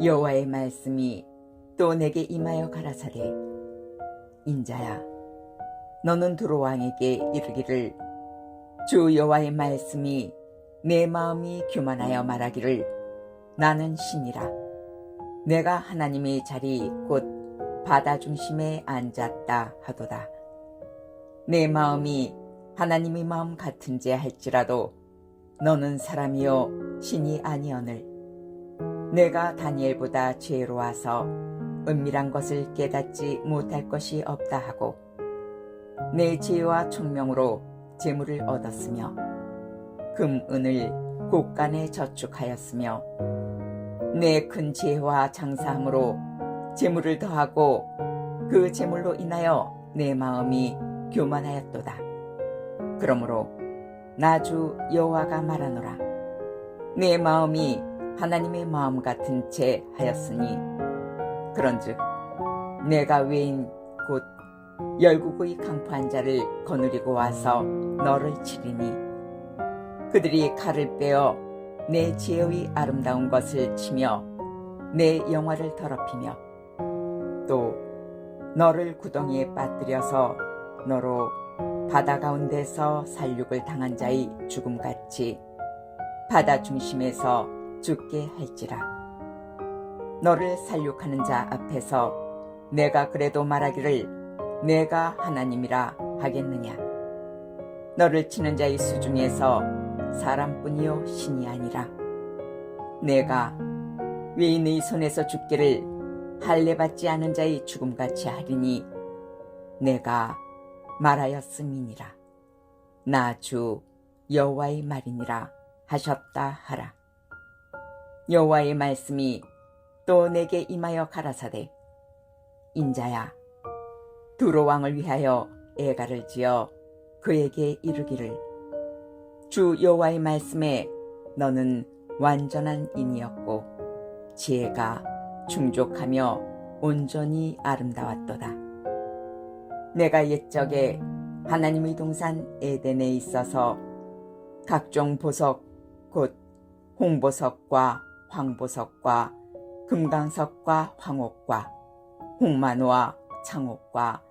여호와의 말씀이 또 내게 임하여 가라사대 인자야 너는 두로 왕에게 이르기를 주 여호와의 말씀이 내 마음이 교만하여 말하기를 나는 신이라. 내가 하나님의 자리 곧 바다 중심에 앉았다 하도다. 내 마음이 하나님의 마음 같은지 할지라도 너는 사람이요 신이 아니오늘 내가 다니엘보다 지혜로워서 은밀한 것을 깨닫지 못할 것이 없다 하고 내 지혜와 총명으로 재물을 얻었으며 금 은을 곳간에 저축하였으며 내 큰 지혜와 장사함으로 재물을 더하고 그 재물로 인하여 내 마음이 교만하였도다. 그러므로 나주 여호와가 말하노라 내 마음이 하나님의 마음 같은 채 하였으니 그런즉 내가 외인 곧 열국의 강포한 자를 거느리고 와서 너를 치리니 그들이 칼을 빼어 내 지혜의 아름다운 것을 치며 내 영화를 더럽히며 또 너를 구덩이에 빠뜨려서 너로 바다 가운데서 살육을 당한 자의 죽음같이 바다 중심에서 죽게 할지라. 너를 살육하는 자 앞에서 내가 그래도 말하기를 내가 하나님이라 하겠느냐? 너를 치는 자의 수중에서 사람뿐이요 신이 아니라. 내가 외인의 손에서 죽기를 할례받지 않은 자의 죽음같이 하리니 내가 말하였음이니라. 나 주 여호와의 말이니라 하셨다 하라 여호와의 말씀이 또 내게 임하여 가라사대 인자야 두로 왕을 위하여 애가를 지어 그에게 이르기를 주 여호와의 말씀에 너는 완전한 인이었고 지혜가 충족하며 온전히 아름다웠도다. 내가 옛적에 하나님의 동산 에덴에 있어서 각종 보석 곧 홍보석과 황보석과 금강석과 황옥과 홍만호와 창옥과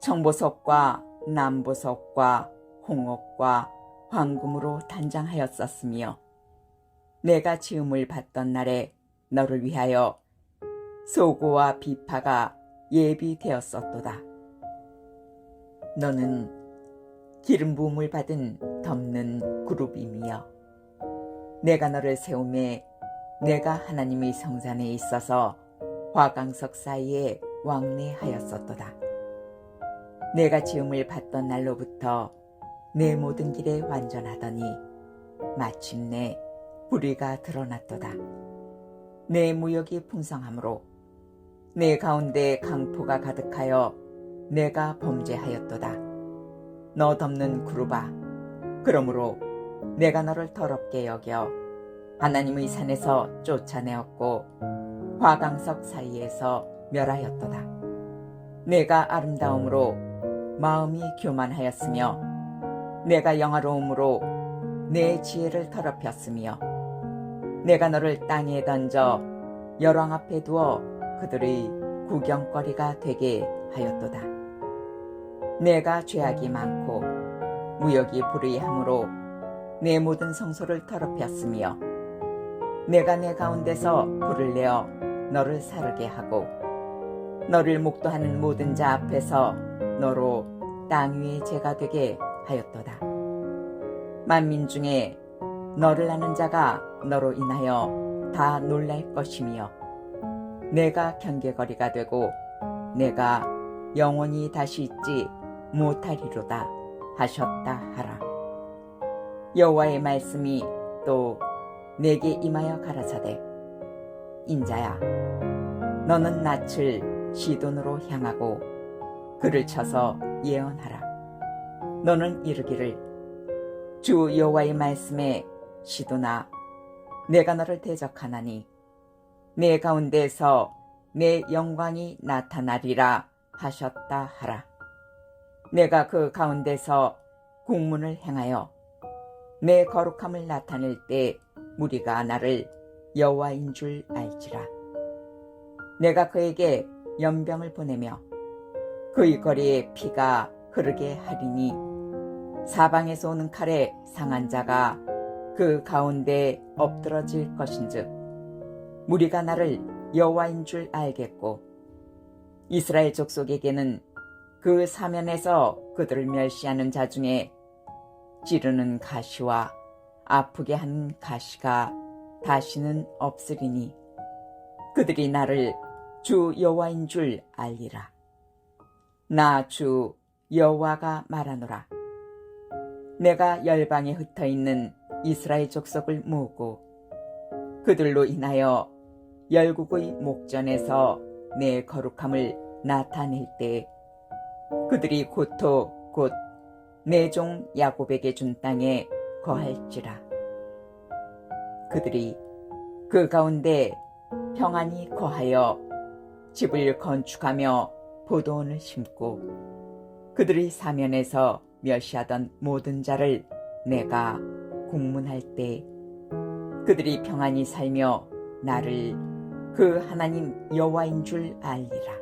청보석과 남보석과 홍옥과 황금으로 단장하였었으며 내가 지음을 받던 날에 너를 위하여 소고와 비파가 예비되었었도다. 너는 기름 부음을 받은 덮는 그룹이며 내가 너를 세움에 내가 하나님의 성산에 있어서 화강석 사이에 왕래하였었도다. 내가 지음을 받던 날로부터 내 모든 길에 완전하더니 마침내 불의가 드러났도다. 내 무역이 풍성함으로 내 가운데 강포가 가득하여 내가 범죄하였도다. 너 덮는 그루바 그러므로 내가 너를 더럽게 여겨 하나님의 산에서 쫓아내었고 화강석 사이에서 멸하였도다. 내가 아름다움으로 마음이 교만하였으며 내가 영화로움으로 내 지혜를 더럽혔으며 내가 너를 땅에 던져 열왕 앞에 두어 그들의 구경거리가 되게 하였도다. 내가 죄악이 많고 무역이 불의함으로 내 모든 성소를 더럽혔으며 내가 내 가운데서 불을 내어 너를 사르게 하고 너를 목도하는 모든 자 앞에서 너로 땅 위에 죄가 되게 하였도다. 만민 중에 너를 아는 자가 너로 인하여 다 놀랄 것이며 내가 경계거리가 되고 내가 영원히 다시 있지 못하리로다 하셨다 하라. 여호와의 말씀이 또 내게 임하여 가라사대 인자야 너는 낯을 시돈으로 향하고 그를 쳐서 예언하라. 너는 이르기를 주 여호와의 말씀에 시도나 내가 너를 대적하나니 내 가운데서 내 영광이 나타나리라 하셨다 하라. 내가 그 가운데서 국문을 행하여 내 거룩함을 나타낼 때 무리가 나를 여호와인 줄 알지라. 내가 그에게 연병을 보내며 그의 거리에 피가 흐르게 하리니 사방에서 오는 칼에 상한 자가 그 가운데 엎드러질 것인즉 무리가 나를 여호와인 줄 알겠고 이스라엘 족속에게는 그 사면에서 그들을 멸시하는 자 중에 찌르는 가시와 아프게 하는 가시가 다시는 없으리니 그들이 나를 주 여호와인 줄 알리라. 나 주 여호와가 말하노라. 내가 열방에 흩어 있는 이스라엘 족속을 모으고 그들로 인하여 열국의 목전에서 내 거룩함을 나타낼 때 그들이 고토 곧내 종 야곱에게 준 땅에 거할지라. 그들이 그 가운데 평안히 거하여 집을 건축하며 보도원을 심고 그들의 사면에서 멸시하던 모든 자를 내가 공문할 때 그들이 평안히 살며 나를 그 하나님 여호와인 줄 알리라.